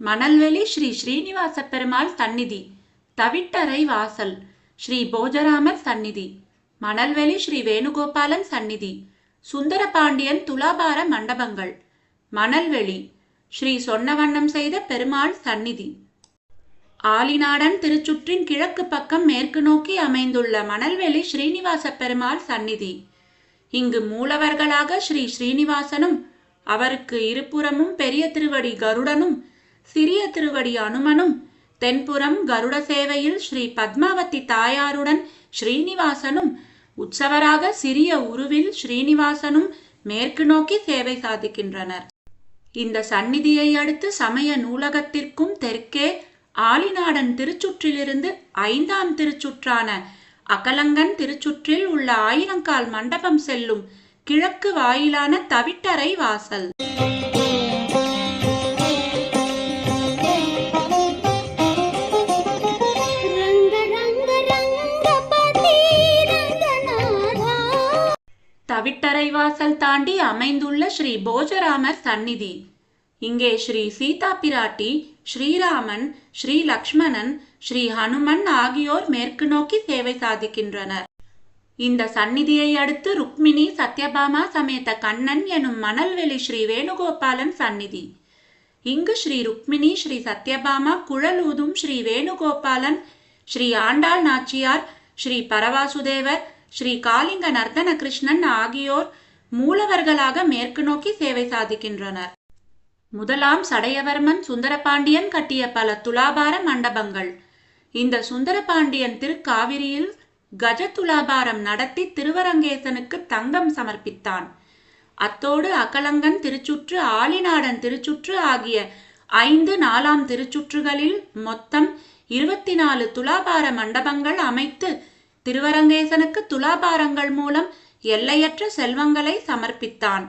மணல்வெளி ஸ்ரீ ஸ்ரீனிவாச பெருமாள் சந்நிதி. தவிட்டறை வாசல். ஸ்ரீ போஜராமர் சந்நிதி. மணல்வெளி ஸ்ரீ வேணுகோபாலன் சந்நிதி. சுந்தரபாண்டியன் துலாபார மண்டபங்கள். மணல்வெளி. ஸ்ரீ சொன்னவண்ணம் செய்த பெருமாள் சந்நிதி. ஆலிநாடன் திருச்சுற்றின் கிழக்கு பக்கம் மேற்கு நோக்கி அமைந்துள்ள மணல்வெளி ஸ்ரீனிவாச பெருமாள் சந்நிதி. இங்கு மூலவர்களாக ஸ்ரீ ஸ்ரீனிவாசனும் அவருக்கு இருபுறமும் பெரிய திருவடி கருடனும் சிறிய திருவடி அனுமனும். தென்புறம் கருட சேவையில் ஸ்ரீ பத்மாவதி தாயாருடன் ஸ்ரீனிவாசனும். உற்சவராக சிறிய உருவில் ஸ்ரீனிவாசனும் மேற்கு நோக்கி சேவை சாதிக்கின்றனர். இந்த சந்நிதியை அடுத்து சமய நூலகத்திற்கும் தெற்கே ஆலிநாடன் திருச்சுற்றிலிருந்து ஐந்தாம் திருச்சுற்றான அகலங்கன் திருச்சுற்றில் உள்ள ஆயிரங்கால் மண்டபம் செல்லும் கிழக்கு வாயிலான தவிட்டறை வாசல். வாசல் தாண்டி அமைந்துள்ள ஸ்ரீ போஜராமர் சந்நிதி. இங்கே ஸ்ரீ சீதா பிராட்டி ஸ்ரீராமன் ஸ்ரீ லக்ஷ்மணன் ஸ்ரீ ஹனுமன் ஆகியோர் மேற்கு நோக்கி சேவை சாதிக்கின்றனர். இந்த சந்நிதியை அடுத்து ருக்மிணி சத்யபாமா சமேத கண்ணன் எனும் மணல்வெளி ஸ்ரீ வேணுகோபாலன் சந்நிதி. இங்கு ஸ்ரீ ருக்மிணி ஸ்ரீ சத்யபாமா குழலூதும் ஸ்ரீ வேணுகோபாலன் ஸ்ரீ ஆண்டாள் நாச்சியார் ஸ்ரீ பரவாசுதேவர் ஸ்ரீ காளிங்க நர்தன கிருஷ்ணன் ஆகியோர் மூலவர்களாக மேற்கு நோக்கி சேவை சாதிக்கின்றனர். முதலாம் சடையவர்மன் சுந்தரபாண்டியன் கட்டிய பல துலாபார மண்டபங்கள். இந்த சுந்தரபாண்டியன் திருக்காவிரியில் கஜ துலாபாரம் நடத்தி திருவரங்கேசனுக்கு தங்கம் சமர்ப்பித்தான். அத்தோடு அகலங்கன் திருச்சுற்று ஆலிநாடன் திருச்சுற்று ஆகிய ஐந்து நாலாம் திருச்சுற்றுகளில் மொத்தம் இருபத்தி நாலு துலாபார மண்டபங்கள் அமைத்து திருவரங்கேசனுக்கு துலாபாரங்கள் மூலம் எல்லையற்ற செல்வங்களை சமர்ப்பித்தான்.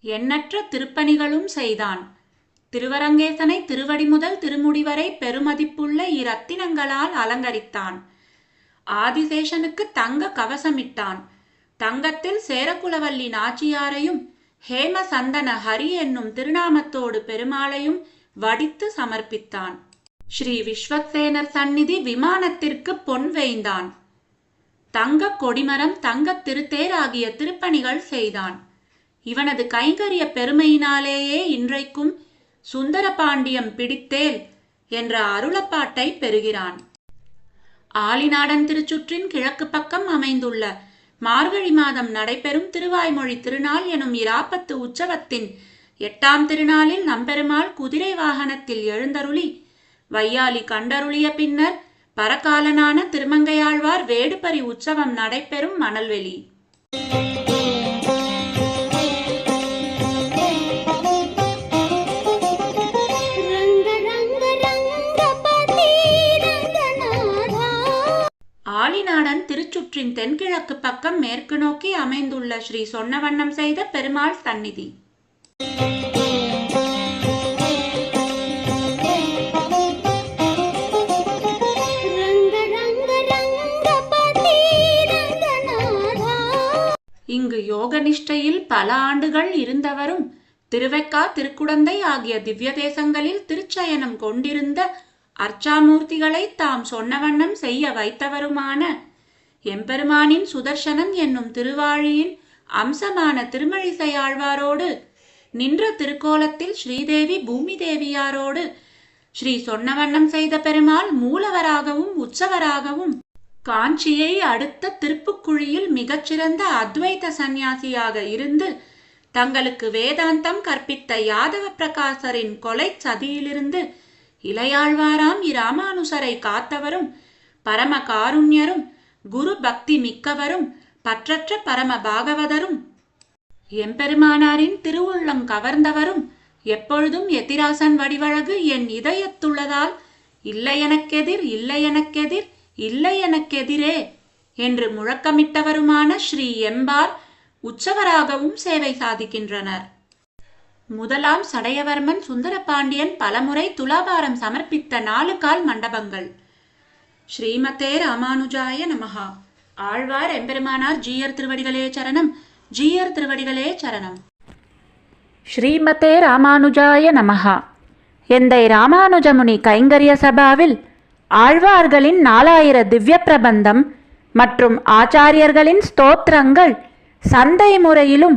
எண்ணற்ற திருப்பணிகளும் செய்தான். திருவரங்கேசனை திருவடி முதல் திருமுடி வரை பெருமதிப்புள்ள இரத்தினங்களால் அலங்கரித்தான். ஆதிசேஷனுக்கு தங்க கவசமிட்டான். தங்கத்தில் சேரக்குலவல்லி நாச்சியாரையும் ஹேமசந்தன ஹரி என்னும் திருநாமத்தோடு பெருமாளையும் வடித்து சமர்ப்பித்தான். ஸ்ரீ விஸ்வக்சேனர் சந்நிதி விமானத்திற்கு பொன் வேய்ந்தான். தங்க கொடிமரம் தங்கத் திருத்தேர் ஆகிய திருப்பணிகள் செய்தான். இவனது கைங்கரிய பெருமையினாலேயே இன்றைக்கும் சுந்தரபாண்டியம் பிடித்தேல் என்ற அருளப்பாட்டை பெறுகிறான். ஆலிநாடன் திருச்சுற்றின் கிழக்கு பக்கம் அமைந்துள்ள மார்கழி மாதம் நடைபெறும் திருவாய்மொழி திருநாள் எனும் இராப்பத்து உற்சவத்தின் எட்டாம் திருநாளில் நம்பெருமாள் குதிரை வாகனத்தில் எழுந்தருளி வையாலி கண்டருளிய பின்னர் பரகாலனான திருமங்கையாழ்வார் வேடுபரி உற்சவம் நடைபெறும் மணல்வெளி. ஆதிநாடன் திருச்சுற்றின் தென்கிழக்கு பக்கம் மேற்கு நோக்கி அமைந்துள்ள ஸ்ரீ சொன்னவண்ணம் செய்த பெருமாள் சந்நிதி. இங்கு யோக நிஷ்டையில் பல ஆண்டுகள் இருந்தவரும் திருவெக்கா திருக்குடந்தை ஆகிய திவ்ய தேசங்களில் திருச்சயனம் கொண்டிருந்த அர்ச்சாமூர்த்திகளை தாம் சொன்ன வண்ணம் செய்ய வைத்தவருமான எம்பெருமானின் சுதர்சனன் என்னும் திருவாழியின் அம்சமான திருமழிசை ஆழ்வாரோடு நின்ற திருக்கோலத்தில் ஸ்ரீதேவி பூமி தேவியாரோடு ஸ்ரீ சொன்னவண்ணம் செய்த பெருமாள் மூலவராகவும் உற்சவராகவும் காஞ்சியை அடுத்த திருப்புக்குழியில் மிகச்சிறந்த அத்வைத சந்நியாசியாக இருந்து தங்களுக்கு வேதாந்தம் கற்பித்த யாதவ பிரகாசரின் கொலை சதியிலிருந்து இளையாழ்வாராம் இராமானுசரை காத்தவரும் பரம காருண்யரும் குரு பக்தி மிக்கவரும் பற்றற்ற பரம பாகவதரும். எம்பெருமானாரின் திருவுள்ளம் கவர்ந்தவரும் எப்பொழுதும் எத்திராசன் வடிவழகு என் இதயத்துள்ளதால் இல்லை எனக்கெதிர் இல்லை எனக்கெதிர் இல்லை எனக்கெதிரே என்று முழக்கமிட்டவருமான ஸ்ரீ எம்பார் உற்சவராகவும் சேவை சாதிக்கின்றனர். முதலாம் சடையவர்மன் சுந்தரபாண்டியன் பலமுறை துலாபாரம் சமர்ப்பித்த நாலு கால் மண்டபங்கள். ஸ்ரீமதே ராமானுஜாய நமஹா. ஆழ்வார் எம்பெருமானார் ஜீயர் திருவடிகளே சரணம். ஜீயர் திருவடிகளே சரணம். ஸ்ரீமதே ராமானுஜாய நமஹா. எந்தை ராமானுஜமுனி கைங்கரிய சபாவில் ஆழ்வார்களின் நாலாயிர திவ்ய பிரபந்தம் மற்றும் ஆச்சாரியர்களின் ஸ்தோத்திரங்கள் சந்தை முறையிலும்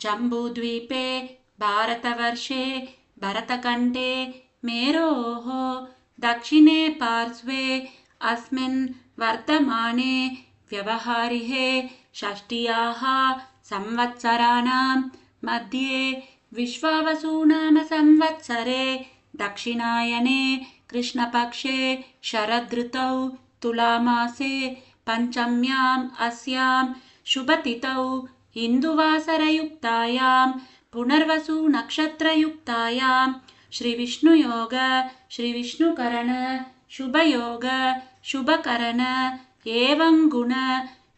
जम्बूद्वीपे भारतवर्षे भरतकण्ठे मेरोः दक्षिणे पार्श्वे अस्मिन् वर्तमाने व्यवहारिहे षष्ट्याः संवत्सराणां मध्ये विश्वावसुनाम संवत्सरे दक्षिणायने कृष्णपक्षे शरदृतौ तुलामासे पञ्चम्याम् अस्यां शुभतिथौ हिन्दुवासरयुक्तायां पुनर्वसुनक्षत्रयुक्तायां श्रीविष्णुयोग श्रीविष्णुकरण शुभयोग शुभकरण एवं गुण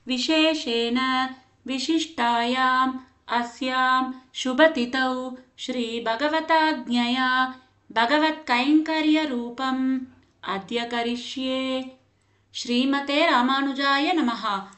विशेषेण विशिष्टायाम् अस्यां शुभतिथौ श्रीभगवताज्ञया भगवत्कैङ्कर्यरूपम् अद्य करिष्ये। श्रीमते रामानुजाय नमः।